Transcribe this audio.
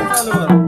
Efendim var.